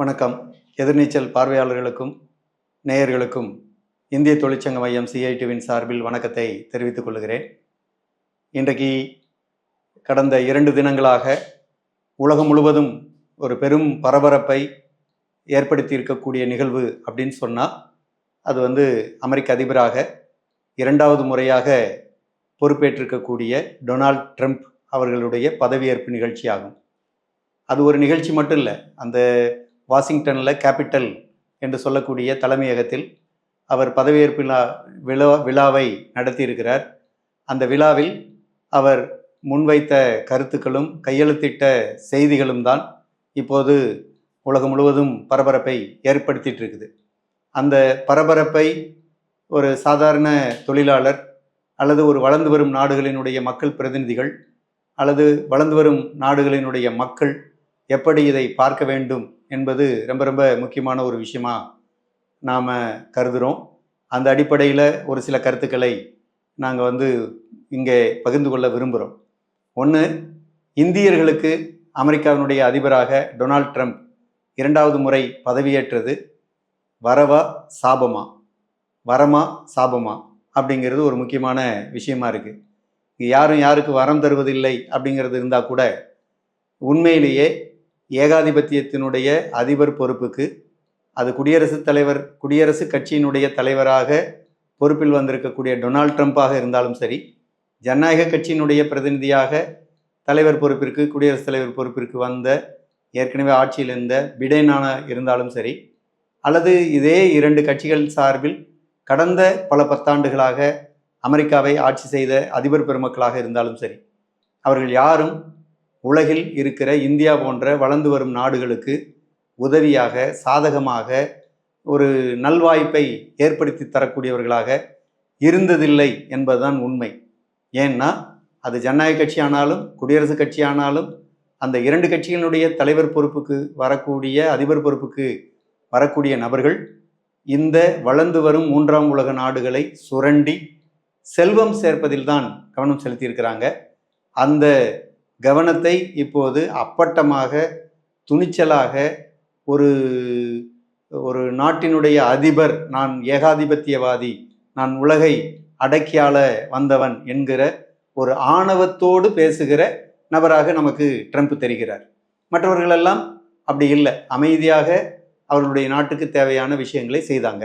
வணக்கம். எதிர்நீச்சல் பார்வையாளர்களுக்கும் நேயர்களுக்கும் இந்திய தொழிற்சங்க மையம் சிஐடிவின் சார்பில் வணக்கத்தை தெரிவித்துக் கொள்கிறேன். இன்றைக்கு கடந்த இரண்டு தினங்களாக உலகம் முழுவதும் ஒரு பெரும் பரபரப்பை ஏற்படுத்தி இருக்கக்கூடிய நிகழ்வு அப்படின்னு சொன்னால் அது வந்து அமெரிக்க அதிபராக இரண்டாவது முறையாக பொறுப்பேற்றிருக்கக்கூடிய டொனால்ட் ட்ரம்ப் அவர்களுடைய பதவியேற்பு நிகழ்ச்சியாகும். அது ஒரு நிகழ்ச்சி மட்டும் இல்லை அந்த வாஷிங்டனில் கேபிட்டல் என்று சொல்லக்கூடிய தலைமையகத்தில் அவர் பதவியேற்பு விழா விழா விழாவை நடத்தியிருக்கிறார். அந்த விழாவில் அவர் முன்வைத்த கருத்துக்களும் கையெழுத்திட்ட செய்திகளும் தான் இப்போது உலகம் முழுவதும் பரபரப்பை ஏற்படுத்திட்டு இருக்குது அந்த பரபரப்பை ஒரு சாதாரண தொழிலாளர் அல்லது ஒரு வளர்ந்து வரும் நாடுகளினுடைய மக்கள் பிரதிநிதிகள் அல்லது வளர்ந்து வரும் நாடுகளினுடைய மக்கள் எப்படி இதை பார்க்க வேண்டும் என்பது ரொம்ப ரொம்ப முக்கியமான ஒரு விஷயமா நாம் கருதுகிறோம் அந்த அடிப்படையில் ஒரு சில கருத்துக்களை நாங்கள் வந்து இங்கே பகிர்ந்து கொள்ள விரும்புகிறோம் ஒன்று இந்தியர்களுக்கு அமெரிக்காவினுடைய அதிபராக டொனால்ட் ட்ரம்ப் இரண்டாவது முறை பதவியேற்றது. வரவா சாபமா? வரமா சாபமா? அப்படிங்கிறது ஒரு முக்கியமான விஷயமா இருக்குது யாரும் யாருக்கு வரம் தருவதில்லை அப்படிங்கிறது இருந்தால் கூட உண்மையிலேயே ஏகாதிபத்தியத்தினுடைய அதிபர் பொறுப்புக்கு அது குடியரசுத் தலைவர் குடியரசு கட்சியினுடைய தலைவராக பொறுப்பில் வந்திருக்கக்கூடிய டொனால்ட் ட்ரம்ப்பாக இருந்தாலும் சரி ஜனநாயக கட்சியினுடைய பிரதிநிதியாக தலைவர் பொறுப்பிற்கு குடியரசுத் தலைவர் பொறுப்பிற்கு வந்த ஏற்கனவே ஆட்சியில் இருந்த பிடேனான இருந்தாலும் சரி அல்லது இதே இரண்டு கட்சிகள் சார்பில் கடந்த பல பத்தாண்டுகளாக அமெரிக்காவை ஆட்சி செய்த அதிபர் பெருமக்களாக இருந்தாலும் சரி அவர்கள் யாரும் உலகில் இருக்கிற இந்தியா போன்ற வளர்ந்து வரும் நாடுகளுக்கு உதவியாக சாதகமாக ஒரு நல்வாய்ப்பை ஏற்படுத்தி தரக்கூடியவர்களாக இருந்ததில்லை என்பதுதான் உண்மை. ஏன்னா அது ஜனநாயக கட்சி ஆனாலும் குடியரசுக் கட்சி ஆனாலும் அந்த இரண்டு கட்சிகளினுடைய தலைவர் பொறுப்புக்கு வரக்கூடிய அதிபர் பொறுப்புக்கு வரக்கூடிய நபர்கள் இந்த வளர்ந்து வரும் மூன்றாம் உலக நாடுகளை சுரண்டி செல்வம் சேர்ப்பதில்தான் கவனம் செலுத்தியிருக்கிறாங்க. அந்த கவனத்தை இப்போது அப்பட்டமாக துணிச்சலாக ஒரு ஒரு நாட்டினுடைய அதிபர் நான் ஏகாதிபத்தியவாதி நான் உலகை அடக்கியாள வந்தவன் என்கிற ஒரு ஆணவத்தோடு பேசுகிற நபராக நமக்கு ட்ரம்ப் தெரிகிறார். மற்றவர்களெல்லாம் அப்படி இல்லை. அமைதியாக அவர்களுடைய நாட்டுக்கு தேவையான விஷயங்களை செய்தாங்க.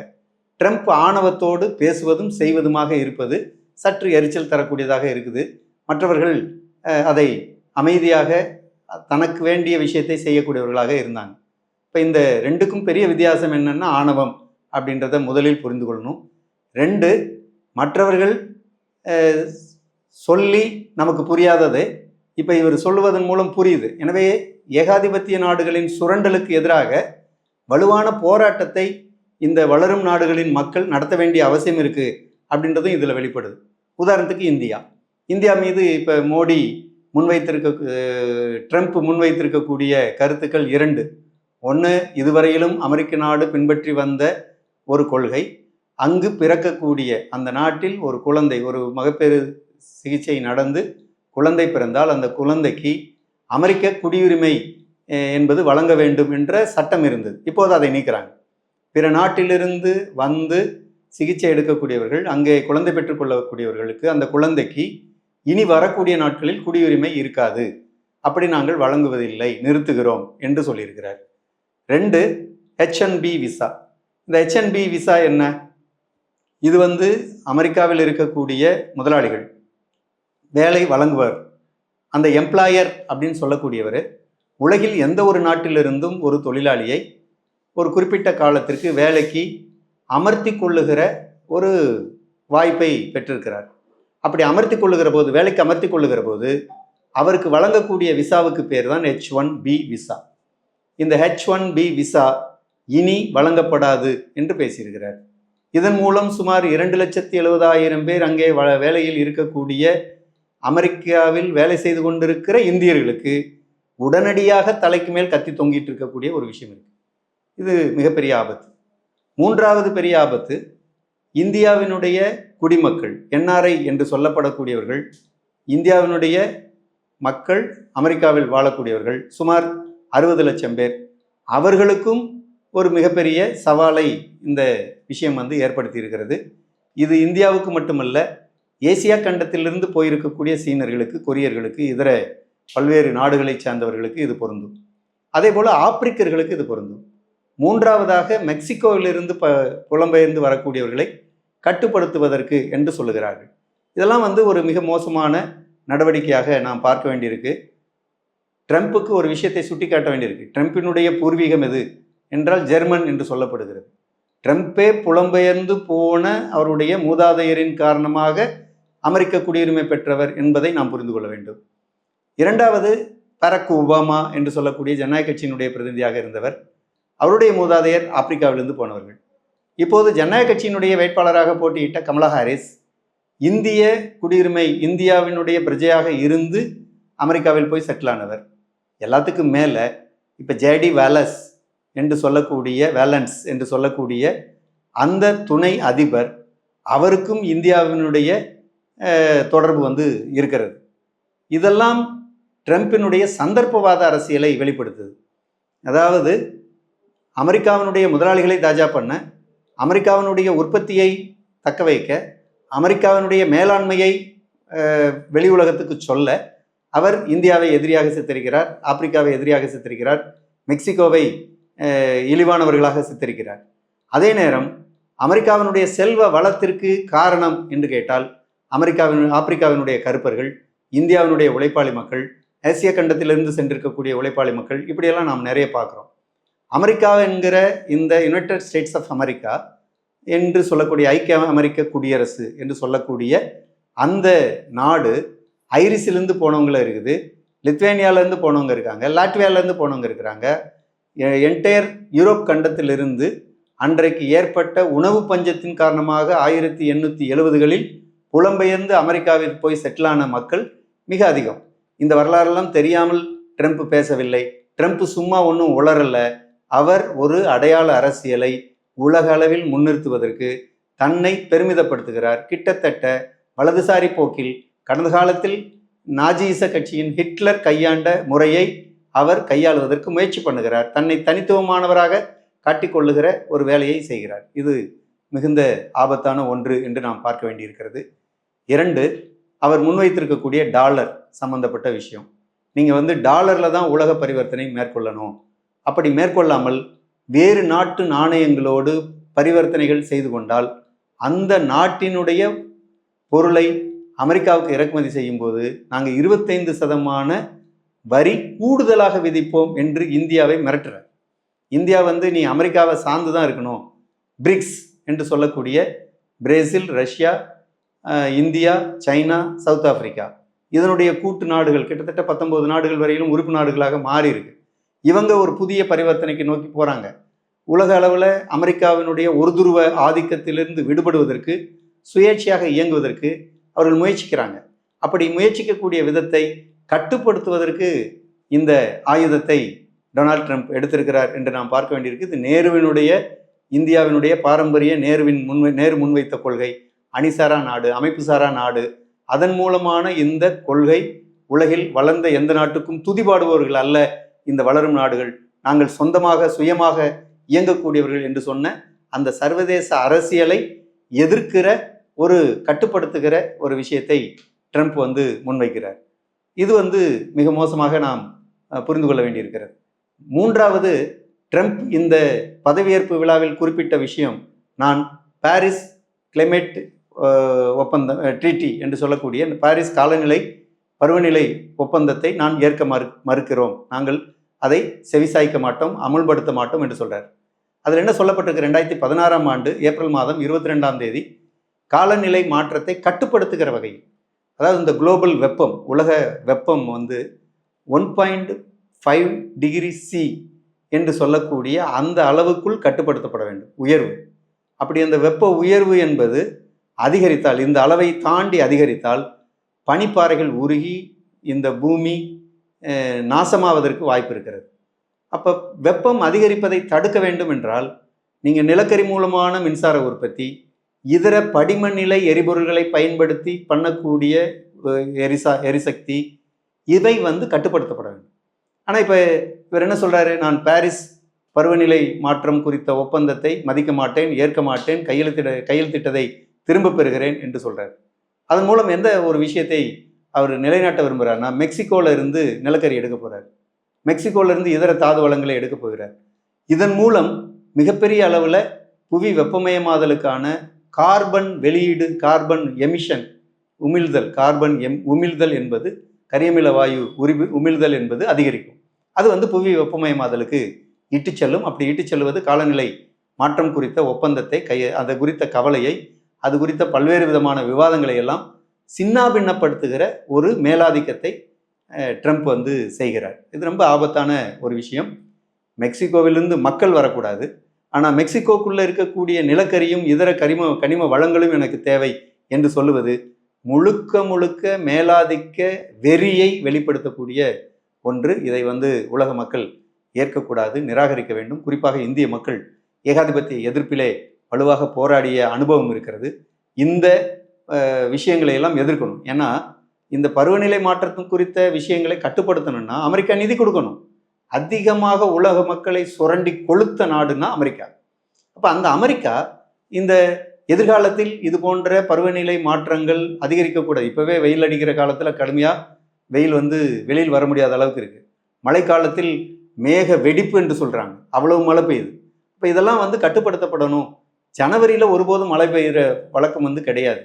ட்ரம்ப் ஆணவத்தோடு பேசுவதும் செய்வதுமாக இருப்பது சற்று எரிச்சல் தரக்கூடியதாக இருக்குது. மற்றவர்கள் அதை அமைதியாக தனக்கு வேண்டிய விஷயத்தை செய்யக்கூடியவர்களாக இருந்தாங்க. இப்போ இந்த ரெண்டுக்கும் பெரிய வித்தியாசம் என்னென்னா ஆணவம் அப்படின்றத முதலில் புரிந்து கொள்ளணும். ரெண்டு மற்றவர்கள் சொல்லி நமக்கு புரியாதது. இப்போ இவர் சொல்லுவதன் மூலம் புரியுது. எனவே ஏகாதிபத்திய நாடுகளின் சுரண்டலுக்கு எதிராக வலுவான போராட்டத்தை இந்த வளரும் நாடுகளின் மக்கள் நடத்த வேண்டிய அவசியம் இருக்குது அப்படின்றதும் இதில் வெளிப்படுது. உதாரணத்துக்கு இந்தியா. இந்தியா மீது இப்போ மோடி முன்வைத்திருக்க ட்ரம்ப் முன்வைத்திருக்கக்கூடிய கருத்துக்கள் இரண்டு. ஒன்று இதுவரையிலும் அமெரிக்க நாடு பின்பற்றி வந்த ஒரு கொள்கை. அங்கு பிறக்கக்கூடிய அந்த நாட்டில் ஒரு குழந்தை ஒரு மகப்பேறு சிகிச்சை நடந்து குழந்தை பிறந்தால் அந்த குழந்தைக்கு அமெரிக்க குடியுரிமை என்பது வழங்க வேண்டும் என்ற சட்டம் இருந்தது. இப்போது அதை நீக்கிறாங்க. பிற நாட்டிலிருந்து வந்து சிகிச்சை எடுக்கக்கூடியவர்கள் அங்கே குழந்தை பெற்றுக்கொள்ளக்கூடியவர்களுக்கு அந்த குழந்தைக்கு இனி வரக்கூடிய நாட்களில் குடியுரிமை இருக்காது. அப்படி நாங்கள் வழங்குவதில்லை நிறுத்துகிறோம் என்று சொல்லியிருக்கிறார். ரெண்டு ஹெச்என்பி விசா இந்த ஹெச்என்பி விசா என்ன? இது வந்து அமெரிக்காவில் இருக்கக்கூடிய முதலாளிகள் வேலை வழங்குவர். அந்த எம்ப்ளாயர் அப்படின்னு சொல்லக்கூடியவர் உலகில் எந்த ஒரு நாட்டிலிருந்தும் ஒரு தொழிலாளியை ஒரு குறிப்பிட்ட காலத்திற்கு வேலைக்கு அமர்த்தி கொள்ளுகிற ஒரு வாய்ப்பை பெற்றிருக்கிறார். அப்படி அமர்த்தி கொள்ளுகிற போது வேலைக்கு அமர்த்தி கொள்ளுகிற போது அவருக்கு வழங்கக்கூடிய விசாவுக்கு பேர் தான் ஹெச் ஒன் பி விசா இந்த ஹெச் ஒன் பி விசா இனி வழங்கப்படாது என்று பேசியிருக்கிறார். இதன் மூலம் சுமார் இரண்டு லட்சத்தி எழுபதாயிரம் பேர் அங்கே வ வேலையில் இருக்கக்கூடிய அமெரிக்காவில் வேலை செய்து கொண்டிருக்கிற இந்தியர்களுக்கு உடனடியாக தலைக்கு மேல் கத்தி தொங்கிட்டு இருக்கக்கூடிய ஒரு விஷயம் இருக்கு. இது மிகப்பெரிய ஆபத்து. மூன்றாவது பெரிய ஆபத்து இந்தியாவினுடைய குடிமக்கள் என்ஆர்ஐ என்று சொல்லப்படக்கூடியவர்கள் இந்தியாவினுடைய மக்கள் அமெரிக்காவில் வாழக்கூடியவர்கள் சுமார் அறுபது லட்சம் பேர். அவர்களுக்கும் ஒரு மிகப்பெரிய சவாலை இந்த விஷயம் வந்து ஏற்படுத்தி இருக்கிறது இது இந்தியாவுக்கு மட்டுமல்ல ஏசியா கண்டத்திலிருந்து போயிருக்கக்கூடிய சீனர்களுக்கு கொரியர்களுக்கு இதர பல்வேறு நாடுகளைச் சார்ந்தவர்களுக்கு இது பொருந்தும். அதே போல் ஆப்பிரிக்கர்களுக்கு இது பொருந்தும். மூன்றாவதாக மெக்சிகோவிலிருந்து ப புலம்பெயர்ந்து வரக்கூடியவர்களை கட்டுப்படுத்துவதற்கு என்று சொல்லுகிறார்கள். இதெல்லாம் வந்து ஒரு மிக மோசமான நடவடிக்கையாக நாம் பார்க்க வேண்டியிருக்கு. ட்ரம்ப்புக்கு ஒரு விஷயத்தை சுட்டிக்காட்ட வேண்டியிருக்கு. ட்ரம்ப்பினுடைய பூர்வீகம் எது என்றால் ஜெர்மன் என்று சொல்லப்படுகிறது. ட்ரம்ப்பே புலம்பெயர்ந்து போன அவருடைய மூதாதையரின் காரணமாக அமெரிக்க குடியுரிமை பெற்றவர் என்பதை நாம் புரிந்து கொள்ள வேண்டும். இரண்டாவது பரக் ஒபாமா என்று சொல்லக்கூடிய ஜனநாயக கட்சியினுடைய பிரதிநிதியாக இருந்தவர். அவருடைய மூதாதையர் ஆப்பிரிக்காவிலிருந்து போனவர்கள். இப்போது ஜனநாயக கட்சியினுடைய வேட்பாளராக போட்டியிட்ட கமலா ஹாரிஸ் இந்திய குடியுரிமை இந்தியாவினுடைய பிரஜையாக இருந்து அமெரிக்காவில் போய் செட்டில் ஆனவர். எல்லாத்துக்கும் மேலே இப்போ ஜேடி வேலஸ் என்று சொல்லக்கூடிய வேலன்ஸ் என்று சொல்லக்கூடிய அந்த துணை அதிபர் அவருக்கும் இந்தியாவினுடைய தொடர்பு வந்து இருக்கிறது. இதெல்லாம் ட்ரம்பினுடைய சந்தர்ப்பவாத அரசியலை வெளிப்படுத்துது. அதாவது அமெரிக்காவினுடைய முதலாளிகளை தாஜா பண்ண அமெரிக்காவினுடைய உற்பத்தியை தக்க வைக்க அமெரிக்காவினுடைய மேலாண்மையை வெளி உலகத்துக்கு சொல்ல அவர் இந்தியாவை எதிரியாக சித்தரிக்கிறார் ஆப்பிரிக்காவை எதிரியாக சித்தரிக்கிறார் மெக்சிகோவை இழிவானவர்களாக சித்தரிக்கிறார். அதே நேரம் அமெரிக்காவினுடைய செல்வ வளத்திற்கு காரணம் என்று கேட்டால் அமெரிக்காவின் ஆப்பிரிக்காவினுடைய கருப்பர்கள் இந்தியாவினுடைய உழைப்பாளி மக்கள் ஆசிய கண்டத்திலிருந்து சென்றிருக்கக்கூடிய உழைப்பாளி மக்கள் இப்படியெல்லாம் நாம் நிறைய பார்க்குறோம். அமெரிக்கா என்கிற இந்த யுனைடெட் ஸ்டேட்ஸ் ஆஃப் அமெரிக்கா என்று சொல்லக்கூடிய ஐக்கிய அமெரிக்க குடியரசு என்று சொல்லக்கூடிய அந்த நாடு ஐரிஸிலேருந்து போனவங்களும் இருக்குது லித்வேனியாவிலேருந்து போனவங்க இருக்காங்க லாட்வியாவிலேருந்து போனவங்க இருக்கிறாங்க. என்டையர் யூரோப் கண்டத்திலிருந்து அன்றைக்கு ஏற்பட்ட உணவு பஞ்சத்தின் காரணமாக ஆயிரத்தி எண்ணூற்றி எழுபதுகளில் புலம்பெயர்ந்து அமெரிக்காவிற்கு போய் செட்டிலான மக்கள் மிக அதிகம். இந்த வரலாறெல்லாம் தெரியாமல் ட்ரம்ப் பேசவில்லை. ட்ரம்ப் சும்மா ஒன்றும் உளரலை அவர் ஒரு அடையாள அரசியலை உலக அளவில் முன்னிறுத்துவதற்கு தன்னை பெருமிதப்படுத்துகிறார். கிட்டத்தட்ட வலதுசாரி போக்கில் கடந்த காலத்தில் நாஜீச கட்சியின் ஹிட்லர் கையாண்ட முறையை அவர் கையாளுவதற்கு முயற்சி பண்ணுகிறார். தன்னை தனித்துவமானவராக காட்டிக்கொள்ளுகிற ஒரு வேலையை செய்கிறார். இது மிகுந்த ஆபத்தான ஒன்று என்று நாம் பார்க்க வேண்டியிருக்கிறது. இரண்டு அவர் முன்வைத்திருக்கக்கூடிய டாலர் சம்பந்தப்பட்ட விஷயம். நீங்கள் வந்து டாலரில் தான் உலக பரிவர்த்தனை மேற்கொள்ளணும். அப்படி மேற்கொள்ளாமல் வேறு நாட்டு நாணயங்களோடு பரிவர்த்தனைகள் செய்து கொண்டால் அந்த நாட்டினுடைய பொருளை அமெரிக்காவுக்கு இறக்குமதி செய்யும்போது நாங்கள் இருபத்தைந்து சதமான வரி கூடுதலாக விதிப்போம் என்று இந்தியாவை மிரட்டுறார். இந்தியா வந்து நீ அமெரிக்காவை சார்ந்து தான் இருக்கணும். பிரிக்ஸ் என்று சொல்லக்கூடிய Brazil Russia India China South Africa. இதனுடைய கூட்டு நாடுகள் கிட்டத்தட்ட பத்தொன்பது நாடுகள் வரையிலும் உறுப்பு நாடுகளாக மாறி இருக்கு இவங்க ஒரு புதிய பரிவர்த்தனைக்கு நோக்கி போகிறாங்க உலக அளவில் அமெரிக்காவினுடைய ஒரு துருவ ஆதிக்கத்திலிருந்து விடுபடுவதற்கு சுயேட்சையாக இயங்குவதற்கு அவர்கள் முயற்சிக்கிறாங்க. அப்படி முயற்சிக்கக்கூடிய விதத்தை கட்டுப்படுத்துவதற்கு இந்த ஆயுதத்தை டொனால்ட் ட்ரம்ப் எடுத்திருக்கிறார் என்று நாம் பார்க்க வேண்டியிருக்கு. இது நேருவினுடைய இந்தியாவினுடைய பாரம்பரிய நேருவின் முன்வை நேரு முன்வைத்த கொள்கை. அணிசாரா நாடு அமைப்புசாரா நாடு. அதன் மூலமான இந்த கொள்கை உலகில் வளர்ந்த எந்த நாட்டுக்கும் துதிபாடுபவர்கள் அல்ல இந்த வளரும் நாடுகள். நாங்கள் சொந்தமாக சுயமாக இயங்கக்கூடியவர்கள் என்று சொன்ன அந்த சர்வதேச அரசியலை எதிர்க்கிற ஒரு கட்டுப்படுத்துகிற ஒரு விஷயத்தை ட்ரம்ப் வந்து முன்வைக்கிறார். இது வந்து மிக மோசமாக நாம் புரிந்து கொள்ள வேண்டியிருக்கிறது. மூன்றாவது ட்ரம்ப் இந்த பதவியேற்பு விழாவில் குறிப்பிட்ட விஷயம் நான் பாரிஸ் கிளைமேட் ஒப்பந்தம் ட்ரீட்டி என்று சொல்லக்கூடிய இந்த பாரிஸ் காலநிலை பருவநிலை ஒப்பந்தத்தை நான் ஏற்க மறு மறுக்கிறோம். நாங்கள் அதை செவிசாய்க்க மாட்டோம் அமுல்படுத்த மாட்டோம் என்று சொல்கிறார் அதில் என்ன சொல்லப்பட்டிருக்கு? ரெண்டாயிரத்தி பதினாறாம் ஆண்டு ஏப்ரல் மாதம் இருபத்தி ரெண்டாம் தேதி காலநிலை மாற்றத்தை கட்டுப்படுத்துகிற வகையில் அதாவது இந்த குளோபல் வெப்பம் உலக வெப்பம் வந்து one point five degree C என்று சொல்லக்கூடிய அந்த அளவுக்குள் கட்டுப்படுத்தப்பட வேண்டும். உயர்வு. அப்படி அந்த வெப்ப உயர்வு என்பது அதிகரித்தால் இந்த அளவை தாண்டி அதிகரித்தால் பனிப்பாறைகள் உருகி இந்த பூமி நாசமாவதற்கு வாய்ப்பு இருக்கிறது. அப்போ வெப்பம் அதிகரிப்பதை தடுக்க வேண்டும் என்றால் நீங்கள் நிலக்கரி மூலமான மின்சார உற்பத்தி இதர படிமநிலை எரிபொருள்களை பயன்படுத்தி பண்ணக்கூடிய எரிசா எரிசக்தி இதை வந்து கட்டுப்படுத்தப்பட வேண்டும். ஆனால் இப்போ இவர் என்ன சொல்கிறாரு நான் பாரிஸ் பருவநிலை மாற்றம் குறித்த ஒப்பந்தத்தை மதிக்க மாட்டேன் ஏற்க மாட்டேன் கையெழுத்திட கையெழுத்திட்டதை திரும்ப பெறுகிறேன் என்று சொல்கிறார் அதன் மூலம் எந்த ஒரு விஷயத்தை அவர் நிலைநாட்ட விரும்புகிறார்னா மெக்சிகோல இருந்து நிலக்கரி எடுக்க போகிறார் மெக்சிகோல இருந்து இதர தாது வளங்களை எடுக்க போகிறார். இதன் மூலம் மிகப்பெரிய அளவில் புவி வெப்பமயமாதலுக்கான கார்பன் வெளியீடு கார்பன் எமிஷன் உமிழ்தல் கார்பன் எம் உமிழ்தல் என்பது கரியமில வாயு உரி உமிழ்தல் என்பது அதிகரிக்கும். அது வந்து புவி வெப்பமயமாதலுக்கு இட்டுச் செல்லும். அப்படி இட்டுச் செல்வது காலநிலை மாற்றம் குறித்த ஒப்பந்தத்தை கைய அதை குறித்த கவலையை அது குறித்த பல்வேறு விதமான விவாதங்களை எல்லாம் சின்னாபின்னப்படுத்துகிற ஒரு மேலாதிக்கத்தை ட்ரம்ப் வந்து செய்கிறார். இது ரொம்ப ஆபத்தான ஒரு விஷயம். மெக்சிகோவிலிருந்து மக்கள் வரக்கூடாது. ஆனால் மெக்சிகோக்குள்ளே இருக்கக்கூடிய நிலக்கரியும் இதர கரிம கனிம வளங்களும் எனக்கு தேவை என்று சொல்லுவது முழுக்க முழுக்க மேலாதிக்க வெறியை வெளிப்படுத்தக்கூடிய ஒன்று இதை வந்து உலக மக்கள் ஏற்கக்கூடாது நிராகரிக்க வேண்டும். குறிப்பாக இந்திய மக்கள் ஏகாதிபத்திய எதிர்ப்பிலே வலுவாக போராடிய அனுபவம் இருக்கிறது. இந்த விஷயங்களை எல்லாம் எதிர்க்கணும். ஏன்னா இந்த பருவநிலை மாற்றத்தின் குறித்த விஷயங்களை கட்டுப்படுத்தணும்னா அமெரிக்கா நிதி கொடுக்கணும். அதிகமாக உலக மக்களை சுரண்டி கொளுத்த நாடுன்னா அமெரிக்கா. அப்போ அந்த அமெரிக்கா இந்த எதிர்காலத்தில் இது போன்ற பருவநிலை மாற்றங்கள் அதிகரிக்கக்கூடாது. இப்போவே வெயில் அடிக்கிற காலத்தில் கடுமையாக வெயில் வந்து வெளியில் வர முடியாத அளவுக்கு இருக்குது மழைக்காலத்தில் மேக வெடிப்பு என்று சொல்கிறாங்க அவ்வளவு மழை பெய்யுது. இப்போ இதெல்லாம் வந்து கட்டுப்படுத்தப்படணும். ஜனவரியில் ஒருபோதும் மழை பெய்கிற வழக்கம் வந்து கிடையாது.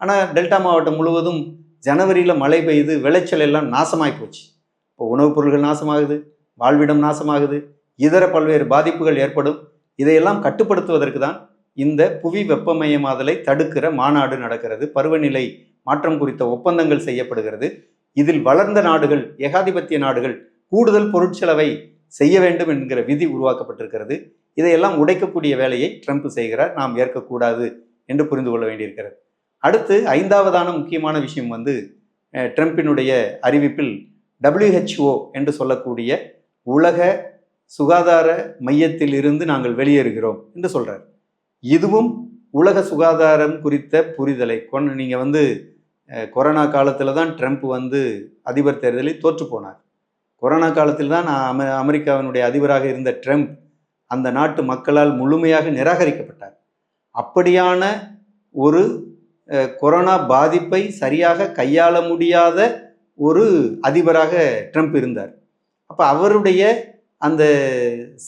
ஆனால் டெல்டா மாவட்டம் முழுவதும் ஜனவரியில் மழை பெய்து விளைச்சல் எல்லாம் நாசமாகி போச்சு. இப்போ உணவுப் பொருட்கள் நாசமாகுது வாழ்விடம் நாசமாகுது இதர பல்வேறு பாதிப்புகள் ஏற்படும். இதையெல்லாம் கட்டுப்படுத்துவதற்கு தான் இந்த புவி வெப்பமயமாதலை தடுக்கிற மாநாடு நடக்கிறது. பருவநிலை மாற்றம் குறித்த ஒப்பந்தங்கள் செய்யப்படுகிறது. இதில் வளர்ந்த நாடுகள் ஏகாதிபத்திய நாடுகள் கூடுதல் பொருட்செலவை செய்ய வேண்டும் என்கிற விதி உருவாக்கப்பட்டிருக்கிறது. இதையெல்லாம் உடைக்கக்கூடிய வேலையை ட்ரம்ப் செய்கிறார். நாம் ஏற்கக்கூடாது என்று புரிந்து கொள்ள வேண்டியிருக்கிறது. அடுத்து ஐந்தாவதான முக்கியமான விஷயம் வந்து ட்ரம்ப்பினுடைய ட்ரம்பினுடைய அறிவிப்பில் டபிள்யூஹெச்ஓ என்று சொல்லக்கூடிய உலக சுகாதார மையத்தில் இருந்து நாங்கள் வெளியேறுகிறோம் என்று சொல்கிறார் இதுவும் உலக சுகாதாரம் குறித்த புரிதலை கொண்டு நீங்கள் வந்து கொரோனா காலத்தில் தான் ட்ரம்ப் வந்து அதிபர் தேர்தலில் தோற்று போனார். கொரோனா காலத்தில் தான் அமெரிக்காவினுடைய அதிபராக இருந்த ட்ரம்ப் அந்த நாட்டு மக்களால் முழுமையாக நிராகரிக்கப்பட்டார். அப்படியான ஒரு கொரோனா பாதிப்பை சரியாக கையாள முடியாத ஒரு அதிபராக ட்ரம்ப் இருந்தார். அப்போ அவருடைய அந்த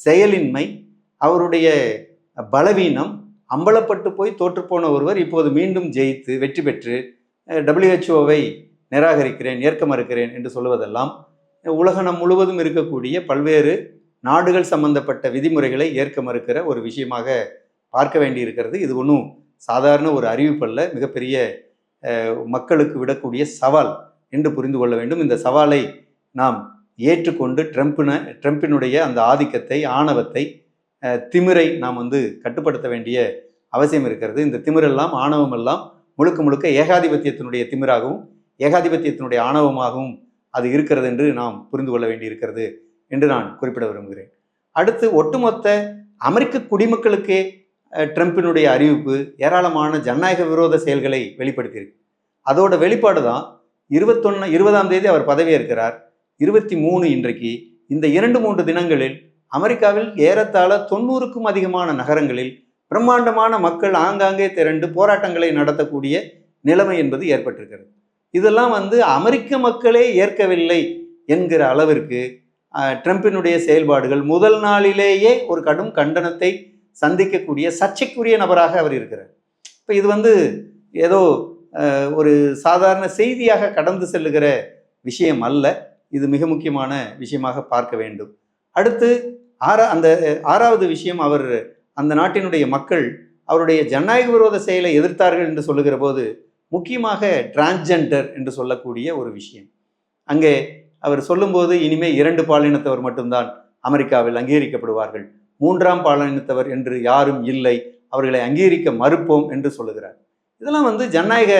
செயலின்மை அவருடைய பலவீனம் அம்பலப்பட்டு போய் தோற்றுப்போன ஒருவர் இப்போது மீண்டும் ஜெயித்து வெற்றி பெற்று டபிள்யூஹெச்ஓவை நிராகரிக்கிறேன் ஏற்க மறுக்கிறேன் என்று சொல்லுவதெல்லாம் உலகம் முழுவதும் இருக்கக்கூடிய பல்வேறு நாடுகள் சம்பந்தப்பட்ட விதிமுறைகளை ஏற்க மறுக்கிற ஒரு விஷயமாக பார்க்க வேண்டியிருக்கிறது. இது ஒன்றும் சாதாரண ஒரு அறிவிப்பல்ல மிகப்பெரிய மக்களுக்கு விடக்கூடிய சவால் என்று புரிந்து கொள்ள வேண்டும். இந்த சவாலை நாம் ஏற்றுக்கொண்டு ட்ரம்ப்பின ட்ரம்ப்பினுடைய அந்த ஆதிக்கத்தை ஆணவத்தை திமிரை நாம் வந்து கட்டுப்படுத்த வேண்டிய அவசியம் இருக்கிறது. இந்த திமிரெல்லாம் ஆணவமெல்லாம் முழுக்க முழுக்க ஏகாதிபத்தியத்தினுடைய திமிராகவும் ஏகாதிபத்தியத்தினுடைய ஆணவமாகவும் அது இருக்கிறது என்று நாம் புரிந்து கொள்ள வேண்டியிருக்கிறது. என்று நான் குறிப்பிட விரும்புகிறேன். அடுத்து ஒட்டுமொத்த அமெரிக்க குடிமக்களுக்கே ட்ரம்பினுடைய அறிவிப்பு ஏராளமான ஜனநாயக விரோத செயல்களை வெளிப்படுத்தியிருக்கு. அதோட வெளிப்பாடு தான் இருபத்தொன்னு இருபதாம் தேதி அவர் பதவியேற்கிறார். இருபத்தி மூணு இன்றைக்கு இந்த இரண்டு மூன்று தினங்களில் அமெரிக்காவில் ஏறத்தாழ தொண்ணூறுக்கும் அதிகமான நகரங்களில் பிரம்மாண்டமான மக்கள் ஆங்காங்கே திரண்டு போராட்டங்களை நடத்தக்கூடிய நிலைமை என்பது ஏற்பட்டிருக்கிறது. இதெல்லாம் வந்து அமெரிக்க மக்களே ஏற்கவில்லை என்கிற அளவிற்கு ட்ரம்பினுடைய செயல்பாடுகள் முதல் நாளிலேயே ஒரு கடும் கண்டனத்தை சந்திக்கக்கூடிய சர்ச்சைக்குரிய நபராக அவர் இருக்கிறார். இப்போ இது வந்து ஏதோ ஒரு சாதாரண செய்தியாக கடந்து செல்லுகிற விஷயம் அல்ல. இது மிக முக்கியமான விஷயமாக பார்க்க வேண்டும். அடுத்து ஆறா அந்த ஆறாவது விஷயம் அவர் அந்த நாட்டினுடைய மக்கள் அவருடைய ஜனநாயக விரோத செயலை எதிர்த்தார்கள் என்று சொல்லுகிற போது முக்கியமாக டிரான்ஸ்ஜெண்டர் என்று சொல்லக்கூடிய ஒரு விஷயம். அங்கே அவர் சொல்லும்போது இனிமே இரண்டு பாலினத்தவர் மட்டும்தான் அமெரிக்காவில் அங்கீகரிக்கப்படுவார்கள். மூன்றாம் பாலினத்தவர் என்று யாரும் இல்லை. அவர்களை அங்கீகரிக்க மறுப்போம் என்று சொல்லுகிறார். இதெல்லாம் வந்து ஜனநாயக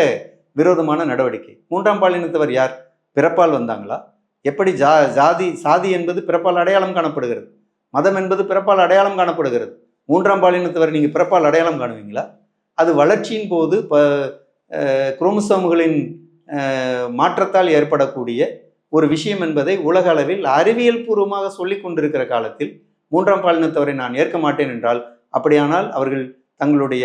விரோதமான நடவடிக்கை. மூன்றாம் பாலினத்தவர் யார்? பிறப்பால் வந்தாங்களா? எப்படி ஜா ஜாதி சாதி என்பது பிறப்பால் அடையாளம் காணப்படுகிறது? மதம் என்பது பிறப்பால் அடையாளம் காணப்படுகிறது. மூன்றாம் பாலினத்தவர் நீங்கள் பிறப்பால் அடையாளம் காணுவீங்களா? அது வளர்ச்சியின் போது ப குரோமசோம்களின் மாற்றத்தால் ஏற்படக்கூடிய ஒரு விஷயம் என்பதை உலக அளவில் அறிவியல் பூர்வமாக சொல்லி கொண்டிருக்கிற காலத்தில் மூன்றாம் பாலினத்தவரை நான் ஏற்க மாட்டேன் என்றால் அப்படியானால் அவர்கள் தங்களுடைய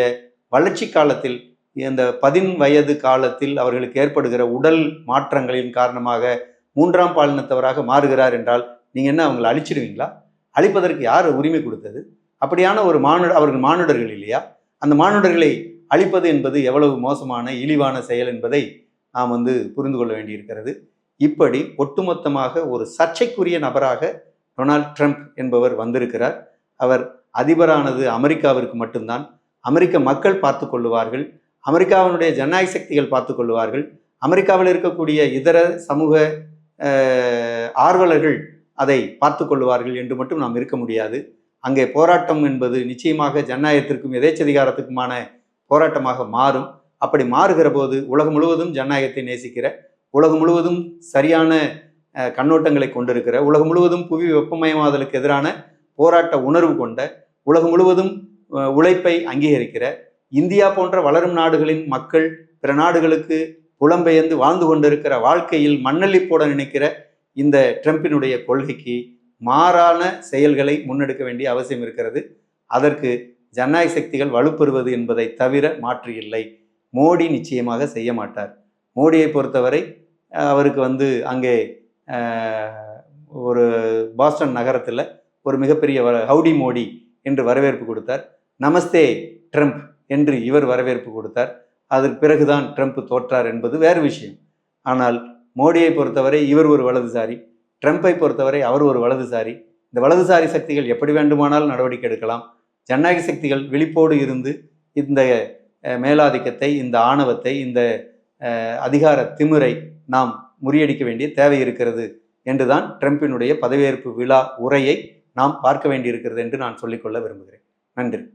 வளர்ச்சி காலத்தில் இந்த பதின் வயது காலத்தில் அவர்களுக்கு ஏற்படுகிற உடல் மாற்றங்களின் காரணமாக மூன்றாம் பாலினத்தவராக மாறுகிறார் என்றால் நீங்கள் என்ன அவங்களை அழிச்சிடுவீங்களா அழிப்பதற்கு யார் உரிமை கொடுத்தது? அப்படியான ஒரு மானுட அவர்கள் மானுடர்கள் இல்லையா? அந்த மானுடர்களை அழிப்பது என்பது எவ்வளவு மோசமான இழிவான செயல் என்பதை நாம் வந்து புரிந்து கொள்ள வேண்டியிருக்கிறது. இப்படி ஒட்டுமொத்தமாக ஒரு சர்ச்சைக்குரிய நபராக டொனால்ட் ட்ரம்ப் என்பவர் வந்திருக்கிறார். அவர் அதிபரானது அமெரிக்காவிற்கு மட்டும்தான். அமெரிக்க மக்கள் பார்த்து கொள்ளுவார்கள். அமெரிக்காவினுடைய ஜனநாயக சக்திகள் பார்த்து கொள்ளுவார்கள். அமெரிக்காவில் இருக்கக்கூடிய இதர சமூக ஆர்வலர்கள் அதை பார்த்து கொள்ளுவார்கள் என்று மட்டும் நாம் இருக்க முடியாது. அங்கே போராட்டம் என்பது நிச்சயமாக ஜனநாயகத்திற்கும் எதேச்சதிகாரத்துக்குமான போராட்டமாக மாறும். அப்படி மாறுகிற போது உலகம் முழுவதும் ஜனநாயகத்தை நேசிக்கிற உலகம் முழுவதும் சரியான கண்ணோட்டங்களை கொண்டிருக்கிற உலகம் முழுவதும் புவி வெப்பமயமாதலுக்கு எதிரான போராட்ட உணர்வு கொண்ட உலகம் முழுவதும் உழைப்பை அங்கீகரிக்கிற இந்தியா போன்ற வளரும் நாடுகளின் மக்கள் பிற நாடுகளுக்கு புலம்பெயர்ந்து வாழ்ந்து கொண்டிருக்கிற வாழ்க்கையில் மண்ணள்ளி போட நினைக்கிற இந்த ட்ரம்பினுடைய கொள்கைக்கு மாறான செயல்களை முன்னெடுக்க வேண்டிய அவசியம் இருக்கிறது. அதற்கு ஜனநாயக சக்திகள் வலுப்பெறுவது என்பதை தவிர மாற்று இல்லை. மோடி நிச்சயமாக செய்ய மாட்டார். மோடியை பொறுத்தவரை அவருக்கு வந்து அங்கே ஒரு பாஸ்டன் நகரத்தில் ஒரு மிகப்பெரிய வ- ஹவுடி மோடி என்று வரவேற்பு கொடுத்தார். நமஸ்தே ட்ரம்ப் என்று இவர் வரவேற்பு கொடுத்தார். அதற்கு பிறகுதான் ட்ரம்ப் தோற்றார் என்பது வேறு விஷயம். ஆனால் மோடியை பொறுத்தவரை இவர் ஒரு வலதுசாரி ட்ரம்ப்பை பொறுத்தவரை அவர் ஒரு வலதுசாரி. இந்த வலதுசாரி சக்திகள் எப்படி வேண்டுமானாலும் நடவடிக்கை எடுக்கலாம். ஜனநாயக சக்திகள் விழிப்போடு இருந்து இந்த மேலாதிக்கத்தை இந்த ஆணவத்தை இந்த அதிகார திமிரை நாம் முறியடிக்க வேண்டிய தேவை இருக்கிறது என்றுதான் ட்ரம்பினுடைய பதவியேற்பு விழா உரையை நாம் பார்க்க வேண்டியிருக்கிறது என்று நான் சொல்லிக்கொள்ள விரும்புகிறேன். நன்றி.